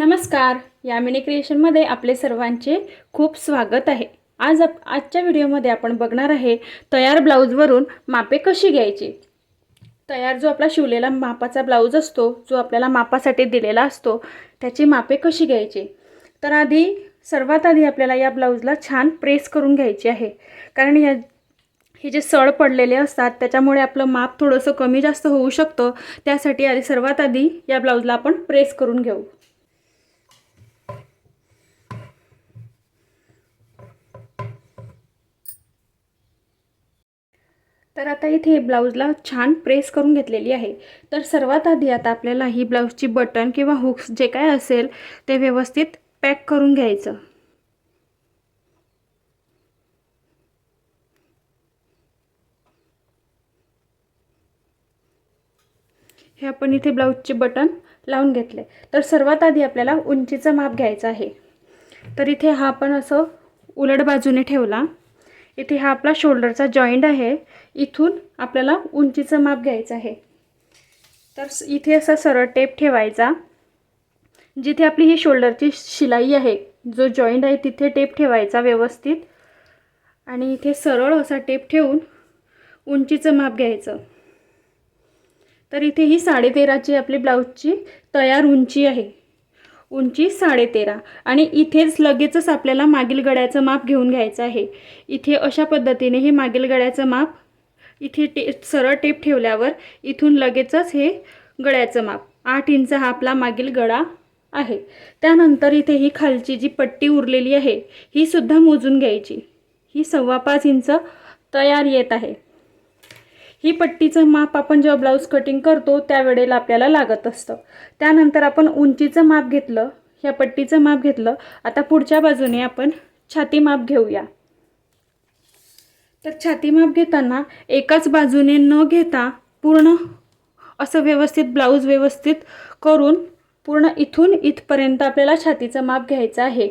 नमस्कार. यामिनी क्रिएशनमध्ये आपले सर्वांचे खूप स्वागत आहे. आज आप आजच्या व्हिडिओमध्ये आपण बघणार आहे तयार ब्लाऊजवरून मापे कशी घ्यायची? तयार जो आपला शिवलेला मापाचा ब्लाऊज असतो जो आपल्याला मापासाठी दिलेला असतो त्याची मापे कशी घ्यायची? तर आधी सर्वात आधी आपल्याला या ब्लाऊजला छान प्रेस करून घ्यायची आहे. कारण या हे जे सळ पडलेले असतात त्याच्यामुळे आपलं माप थोडंसं कमी जास्त होऊ शकतं. त्यासाठी आधी सर्वात आधी या ब्लाऊजला आपण प्रेस करून घेऊ. तर आता इथे ब्लाऊजला छान प्रेस करून घेतलेली आहे. तर सर्वात आधी आता आपल्याला ही ब्लाऊजची बटन किंवा हुक्स जे काय असेल ते व्यवस्थित पॅक करून घ्यायचं. हे आपण इथे ब्लाऊजचे बटन लावून घेतले. तर सर्वात आधी आपल्याला उंचीचं माप घ्यायचं आहे. तर इथे हा आपण असं उलट बाजूने ठेवला. इथे हा आपला शोल्डरचा जॉईंट आहे. इथून आपल्याला उंचीचं माप घ्यायचं आहे. तर इथे असा सरळ टेप ठेवायचा जिथे आपली ही शोल्डरची शिलाई आहे. जो जॉईंट आहे तिथे टेप ठेवायचा व्यवस्थित. आणि इथे सरळ असा टेप ठेवून उंचीचं माप घ्यायचं. तर इथे ही साडेतेराची आपली ब्लाऊजची तयार उंची आहे. उंची साडेतेरा. आणि इथेच लगेचच आपल्याला मागील गड्याचं माप घेऊन घ्यायचं आहे. इथे अशा पद्धतीने हे मागील गड्याचं माप इथे टे सरळ टेप ठेवल्यावर इथून लगेचच हे गळ्याचं माप आठ इंच हा आपला मागील गळा आहे. त्यानंतर इथे ही खालची जी पट्टी उरलेली आहे ही सुद्धा मोजून घ्यायची. ही सव्वा पाच इंच तयार येत आहे. ही पट्टीचं माप आपण जेव्हा ब्लाऊज कटिंग करतो त्यावेळेला आपल्याला लागत असतं. त्यानंतर आपण उंचीचं माप घेतलं ह्या पट्टीचं माप घेतलं आता पुढच्या बाजूने आपण छाती माप घेऊया. तर छाती माप घेताना एकाच बाजूने न घेता पूर्ण असं व्यवस्थित ब्लाऊज व्यवस्थित करून पूर्ण इथून इथपर्यंत आपल्याला छातीचं माप घ्यायचं आहे.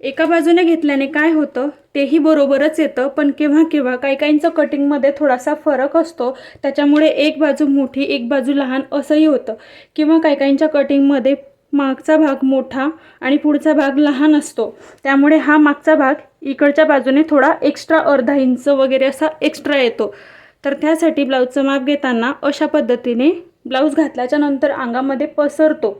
एका बाजूने घेतल्याने काय होतं? तेही बरोबरच येतं पण केव्हा केव्हा काही काहींचं कटिंगमध्ये थोडासा फरक असतो. त्याच्यामुळे एक बाजू मोठी एक बाजू लहान असंही होतं. किंवा काही काहींच्या कटिंगमध्ये मागचा भाग मोठा आणि पुढचा भाग लहान असतो. त्यामुळे हा मागचा भाग इकडच्या बाजूने थोडा एक्स्ट्रा अर्धा इंच वगैरे असा एक्स्ट्रा येतो. तर त्यासाठी ब्लाऊजचं माप घेताना अशा पद्धतीने ब्लाऊज घातल्याच्या नंतर अंगामध्ये पसरतो.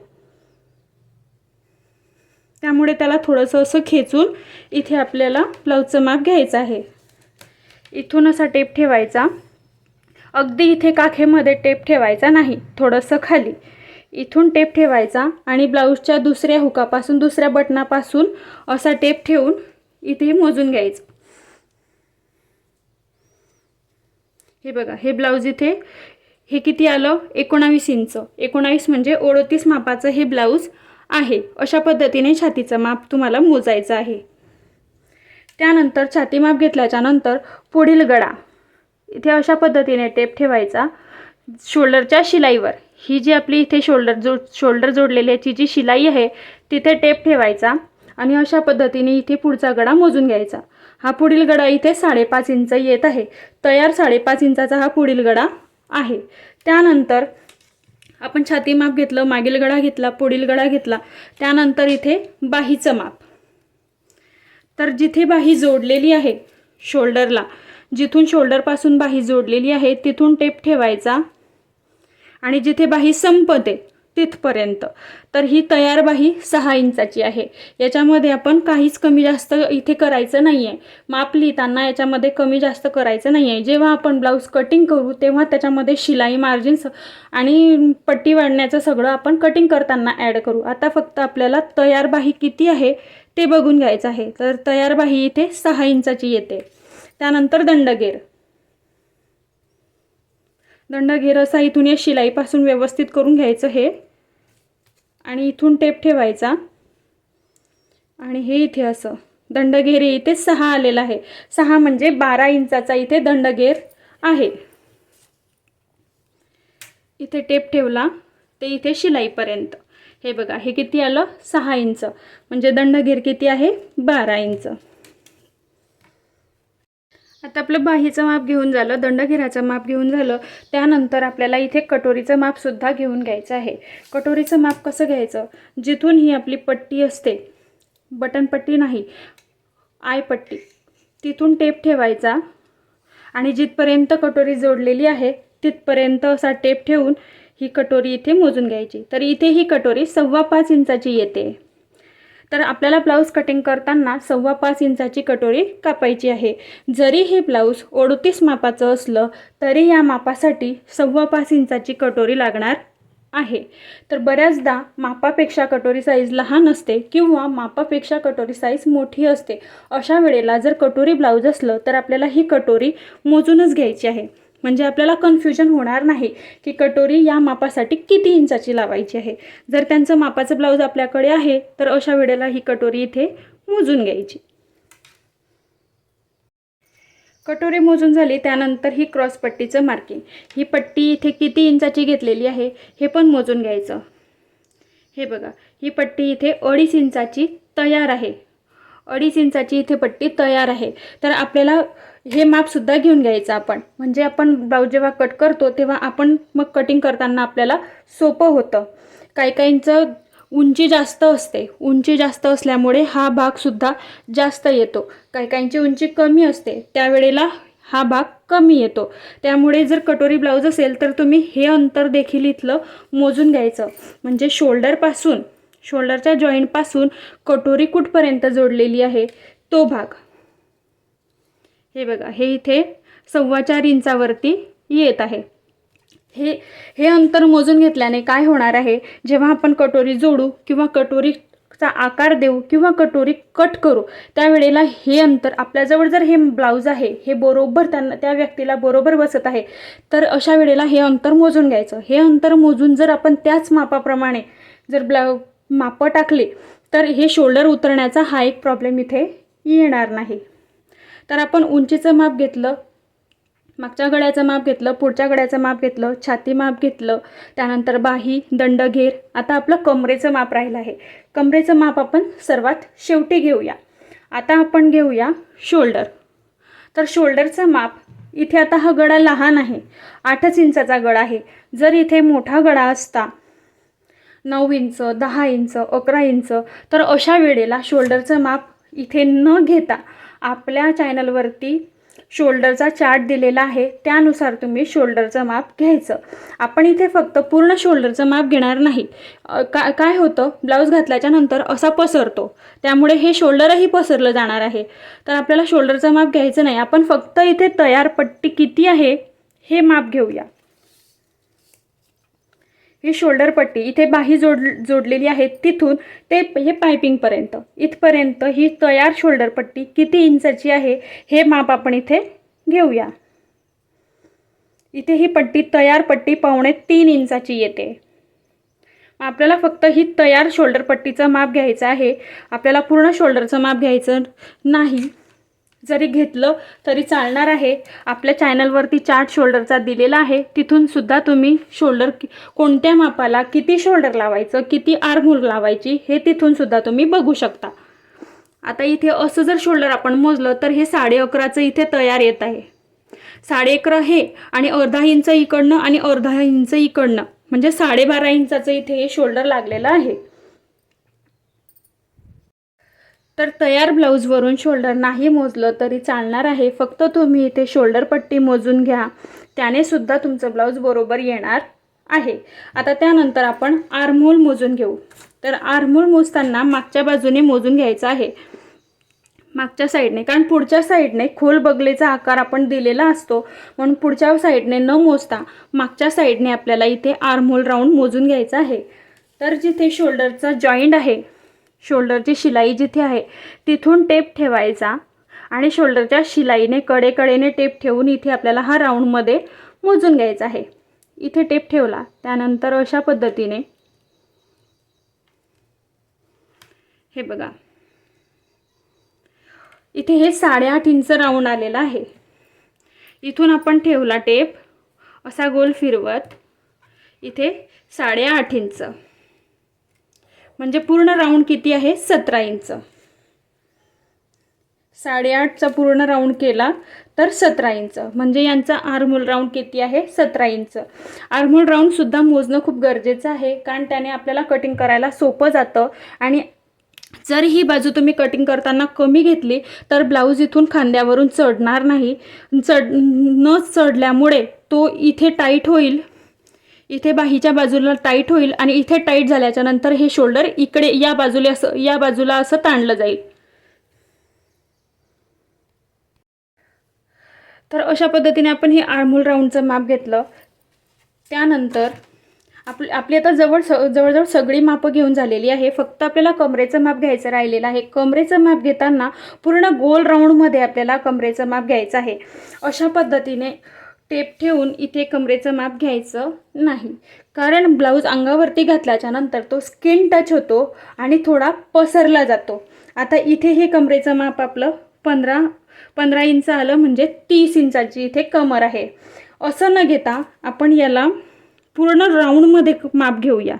त्यामुळे त्याला थोडंसं असं खेचून इथे आपल्याला ब्लाऊजचं माप घ्यायचं आहे. इथून असा टेप ठेवायचा. अगदी इथे काखेमध्ये टेप ठेवायचा नाही थोडंसं खाली. इथून टेप ठेवायचा आणि ब्लाऊजच्या दुसऱ्या हुकापासून दुसऱ्या बटनापासून असा टेप ठेवून इथे मोजून घ्यायचं. हे बघा हे ब्लाऊज इथे हे किती आलं? एकोणावीस इंच. एकोणावीस म्हणजे ओळतीस मापाचं हे ब्लाऊज आहे. अशा पद्धतीने छातीचं माप तुम्हाला मोजायचं आहे. त्यानंतर छाती माप घेतल्याच्या नंतर पुढील गळा. इथे अशा पद्धतीने टेप ठेवायचा. शोल्डरच्या शिलाईवर. ही जी आपली इथे शोल्डर जो शोल्डर जोडलेली याची जी शिलाई आहे तिथे टेप ठेवायचा आणि अशा पद्धतीने इथे पुढचा गडा मोजून घ्यायचा. हा पुढील गडा इथे साडेपाच इंच येत आहे. तयार साडेपाच इंचाचा हा पुढील गडा आहे. त्यानंतर आपण छाती माप घेतलं मागील गडा घेतला पुढील गडा घेतला त्यानंतर इथे बाहीचं माप. तर जिथे बाही जोडलेली आहे शोल्डरला जिथून शोल्डरपासून बाही जोडलेली आहे तिथून टेप ठेवायचा. आणि जिथे बाही संपते तिथपर्यंत. तर ही तयार बाही सहा इंचाची आहे. याच्यामध्ये आपण काहीच कमी जास्त इथे करायचं नाही आहे माप लिहिताना याच्यामध्ये कमी जास्त करायचं नाही आहे जेव्हा आपण ब्लाऊज कटिंग करू तेव्हा त्याच्यामध्ये शिलाई मार्जिन्स आणि पट्टी वाढण्याचं सगळं आपण कटिंग करताना ॲड करू. आता फक्त आपल्याला तयार बाही किती आहे ते बघून घ्यायचं आहे. तर तयार बाही इथे सहा इंचाची येते. त्यानंतर दंडगेर. दंडगेर असा इथून या शिलाईपासून व्यवस्थित करून घ्यायचं हे. आणि इथून टेप ठेवायचा. आणि हे इथे असं. दंडघेर इथे सहा आलेला आहे. सहा म्हणजे बारा इंचाचा इथे दंडघेर आहे. इथे टेप ठेवला. ते इथे शिलाईपर्यंत. हे बघा हे किती आलं? सहा इंच. म्हणजे दंडघेर किती आहे? बारा इंच. आता आपलं बाहीचं माप घेऊन झालं दंडघेराचं माप घेऊन झालं त्यानंतर आपल्याला इथे कटोरीचं मापसुद्धा घेऊन घ्यायचं आहे. कटोरीचं माप कसं घ्यायचं? जिथून ही आपली पट्टी असते बटनपट्टी नाही आयपट्टी तिथून टेप ठेवायचा. आणि जिथपर्यंत कटोरी जोडलेली आहे तिथपर्यंत असा टेप ठेवून ही कटोरी इथे मोजून घ्यायची. तर इथे ही कटोरी सव्वा पाच इंचाची येते. तर आपल्याला ब्लाऊज कटिंग करताना सव्वा पाच इंचाची कटोरी कापायची आहे. जरी हे ब्लाऊज अडतीस मापाचं असलं तरी या मापासाठी सव्वा पाच इंचाची कटोरी लागणार आहे. तर बऱ्याचदा मापापेक्षा कटोरी साईज लहान असते किंवा मापापेक्षा कटोरी साईज मोठी असते. अशा वेळेला जर कटोरी ब्लाऊज असलं तर आपल्याला ही कटोरी मोजूनच घ्यायची आहे. म्हणजे आपल्याला कन्फ्युजन होणार नाही की कटोरी या मापासाठी किती इंचाची लावायची आहे. जर त्यांचं मापाचं ब्लाऊज आपल्याकडे आहे तर अशा वेळेला ही कटोरी इथे मोजून घ्यायची. कटोरी मोजून झाली त्यानंतर ही क्रॉस पट्टीचं मार्किंग ही पट्टी इथे किती इंचाची घेतलेली आहे हे पण मोजून घ्यायचं. हे बघा ही पट्टी इथे अडीच इंचाची तयार आहे. अडीच इंचाची इथे पट्टी तयार आहे. तर आपल्याला हे मापसुद्धा घेऊन घ्यायचं आपण. म्हणजे आपण ब्लाऊज जेव्हा कट करतो तेव्हा आपण मग कटिंग करताना आपल्याला सोपं होतं. काही काहींचं उंची जास्त असते. उंची जास्त असल्यामुळे हा भागसुद्धा जास्त येतो. काही काहींची उंची कमी असते. त्यावेळेला हा भाग कमी येतो. त्यामुळे जर कटोरी ब्लाऊज असेल तर तुम्ही हे अंतर देखील इथलं मोजून घ्यायचं. म्हणजे शोल्डरपासून शोल्डरच्या जॉईंटपासून कटोरी कुठपर्यंत जोडलेली आहे तो भाग. हे बघा हे इथे सव्वा चार इंचावरती येत आहे. हे हे अंतर मोजून घेतल्याने काय होणार आहे जेव्हा आपण कटोरी जोडू किंवा कटोरीचा आकार देऊ किंवा कटोरी कट करू त्यावेळेला हे अंतर आपल्याजवळ जर हे ब्लाऊज आहे हे बरोबर त्यांना त्या व्यक्तीला बरोबर बसत आहे तर अशा वेळेला हे अंतर मोजून घ्यायचं. हे अंतर मोजून जर आपण त्याच मापाप्रमाणे जर ब्लाऊ मापं टाकले तर हे शोल्डर उतरण्याचा हा एक प्रॉब्लेम इथे येणार नाही. तर आपण उंचीचं माप घेतलं मागच्या गळ्याचं माप घेतलं पुढच्या गळ्याचं माप घेतलं छाती माप घेतलं त्यानंतर बाही दंडघेर आता आपलं कमरेचं माप राहिलं आहे. कमरेचं माप आपण सर्वात शेवटी घेऊया. आता आपण घेऊया शोल्डर तर शोल्डरचं माप इथे आता हा गळा लहान आहे आठच इंचाचा गळा आहे. जर इथे मोठा गळा असता नऊ इंच दहा इंच अकरा इंच तर अशा वेळेला शोल्डरचं माप इथे न घेता आपल्या चॅनलवरती शोल्डरचा चार्ट दिलेला आहे त्यानुसार तुम्ही शोल्डरचं माप घ्यायचं. आपण इथे फक्त पूर्ण शोल्डरचं माप घेणार नाही. का काय होतं? ब्लाऊज घातल्याच्या नंतर असा पसरतो. त्यामुळे हे शोल्डरही पसरलं जाणार आहे. तर आपल्याला शोल्डरचं माप घ्यायचं नाही. आपण फक्त इथे तयार पट्टी किती आहे हे माप घेऊया. ही शोल्डर पट्टी इथे बाही जोड जोडलेली आहे तिथून ते हे पायपिंगपर्यंत इथपर्यंत ही तयार शोल्डर पट्टी किती इंचाची आहे हे माप आपण इथे घेऊया. इथे ही पट्टी तयार पट्टी पावणे तीन इंचाची येते. आपल्याला फक्त ही तयार शोल्डर पट्टीचं माप घ्यायचं आहे. आपल्याला पूर्ण शोल्डरचं माप घ्यायचं नाही. जरी घेतलं तरी चालणार आहे. आपल्या चॅनलवरती चार्ट शोल्डरचा दिलेला आहे. तिथून सुद्धा तुम्ही शोल्डर कोणत्या मापाला किती शोल्डर लावायचं किती आर्महोल लावायची हे तिथून सुद्धा तुम्ही बघू शकता. आता इथे असं जर शोल्डर आपण मोजलं तर हे साडे अकराचं इथे तयार येत आहे. साडे अकरा हे आणि अर्धा इंच इकडनं आणि अर्धा इंच इकडनं म्हणजे साडेबारा इंचाचं इथे हे शोल्डर लागलेलं आहे. तर तयार ब्लाऊजवरून शोल्डर नाही मोजलं तरी चालणार आहे. फक्त तुम्ही इथे शोल्डर पट्टी मोजून घ्या. त्याने सुद्धा तुमचं ब्लाऊज बरोबर येणार आहे. आता त्यानंतर आपण आरमोल मोजून घेऊ. तर आरमोल मोजताना मागच्या बाजूने मोजून घ्यायचं आहे. मागच्या साईडने कारण पुढच्या साईडने खोल बगलेचा आकार आपण दिलेला असतो म्हणून पुढच्या साईडने न मोजता मागच्या साईडने आपल्याला इथे आरमोल राऊंड मोजून घ्यायचा आहे. तर जिथे शोल्डरचा जॉईंट आहे शोल्डरची शिलाई जिथे आहे तिथून टेप ठेवायचा आणि शोल्डरच्या शिलाईने कडेकडेने टेप ठेवून इथे आपल्याला हा राऊंडमध्ये मोजून घ्यायचा आहे. इथे टेप ठेवला त्यानंतर अशा पद्धतीने हे बघा. इथे हे साडेआठ इंच राऊंड आलेलं आहे. इथून आपण ठेवला टेप असा गोल फिरवत इथे साडेआठ इंच. म्हणजे पूर्ण राऊंड किती आहे? सतरा इंच. साडेआठचा पूर्ण राऊंड केला तर सतरा इंच. म्हणजे यांचा आर्मोल राऊंड किती आहे? सतरा इंच. आर्मोल राऊंडसुद्धा मोजणं खूप गरजेचं आहे कारण त्याने आपल्याला कटिंग करायला सोपं जातं. आणि जर ही बाजू तुम्ही कटिंग करताना कमी घेतली तर ब्लाऊज इथून खांद्यावरून चढणार नाही. चढ न चढल्यामुळे तो इथे टाईट होईल. इथे बाहीच्या बाजूला टाईट होईल आणि इथे टाईट झाल्याच्यानंतर हे शोल्डर इकडे या बाजूला असं या बाजूला असं ताणलं जाईल. तर अशा पद्धतीने आपण हे आळमूल राऊंडचं माप घेतलं. त्यानंतर आपली आपली आता जवळ स जवळजवळ सगळी मापं घेऊन झालेली आहे. फक्त आपल्याला कमरेचं माप घ्यायचं राहिलेलं आहे. कमरेचं माप घेताना पूर्ण गोल राऊंडमध्ये आपल्याला कमरेचं माप घ्यायचं आहे. अशा पद्धतीने टेप ठेवून इथे कमरेचं माप घ्यायचं नाही. कारण ब्लाऊज अंगावरती घातल्याच्या नंतर तो स्किन टच होतो आणि थोडा पसरला जातो. आता इथे हे कमरेचं माप आपलं पंधरा पंधरा इंच आलं म्हणजे तीस इंचाची इथे कमर आहे. असं न घेता आपण याला पूर्ण राऊंडमध्ये माप घेऊया.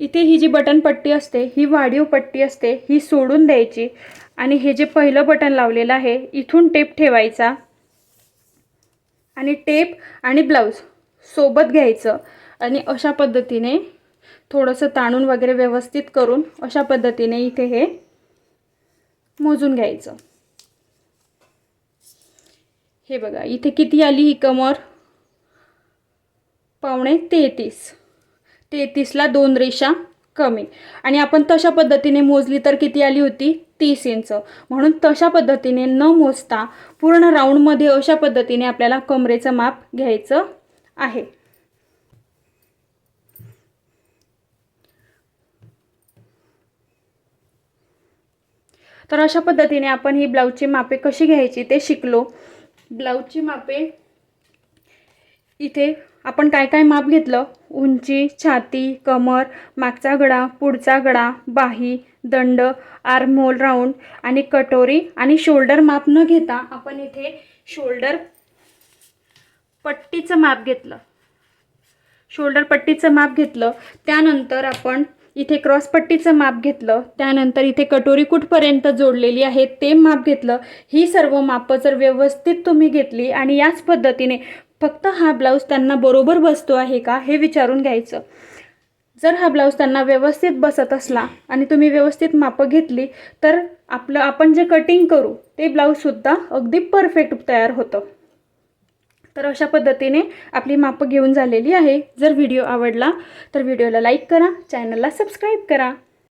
इथे ही जी बटन पट्टी असते ही वाढीव पट्टी असते ही सोडून द्यायची. आणि हे जे पहिलं बटन लावलेलं आहे इथून टेप ठेवायचा. आणि टेप आणि ब्लाऊज सोबत घ्यायचं. आणि अशा पद्धतीने थोडंसं ताणून वगैरे व्यवस्थित करून अशा पद्धतीने इथे हे मोजून घ्यायचं. हे बघा इथे किती आली ही कमर? पावणे तेहतीस. तेहतीसला दोन रेषा कमी. आणि आपण तशा पद्धतीने मोजली तर किती आली होती? तीस इंच. म्हणून तशा पद्धतीने न मोजता पूर्ण राऊंडमध्ये अशा पद्धतीने आपल्याला कमरेचं माप घ्यायचं आहे. तर अशा पद्धतीने आपण ही ब्लाऊजची मापे कशी घ्यायची ते शिकलो. ब्लाऊजची मापे इथे आपण काय काय माप घेतलं? उंची छाती कमर मागचा गळा पुढचा गळा बाही दंड आर्महोल राऊंड आणि कटोरी आणि शोल्डर माप न घेता आपण इथे शोल्डर पट्टीचं माप घेतलं. शोल्डर पट्टीचं माप घेतलं. त्यानंतर आपण इथे क्रॉस पट्टीचं माप घेतलं. त्यानंतर इथे कटोरी कुठपर्यंत जोडलेली आहे ते माप घेतलं. ही सर्व मापं जर व्यवस्थित तुम्ही घेतली आणि याच पद्धतीने फक्त हा ब्लाऊज त्यांना बरोबर बसतो आहे का हे विचारून घ्यायचं. जर हा ब्लाऊज त्यांना व्यवस्थित बसत असला आणि तुम्ही व्यवस्थित मापं घेतली तर आपलं आपण जे कटिंग करू ते ब्लाऊजसुद्धा अगदी परफेक्ट तयार होतं. तर अशा पद्धतीने आपली मापं घेऊन झालेली आहे. जर व्हिडिओ आवडला तर व्हिडिओला लाईक करा चॅनलला सबस्क्राईब करा.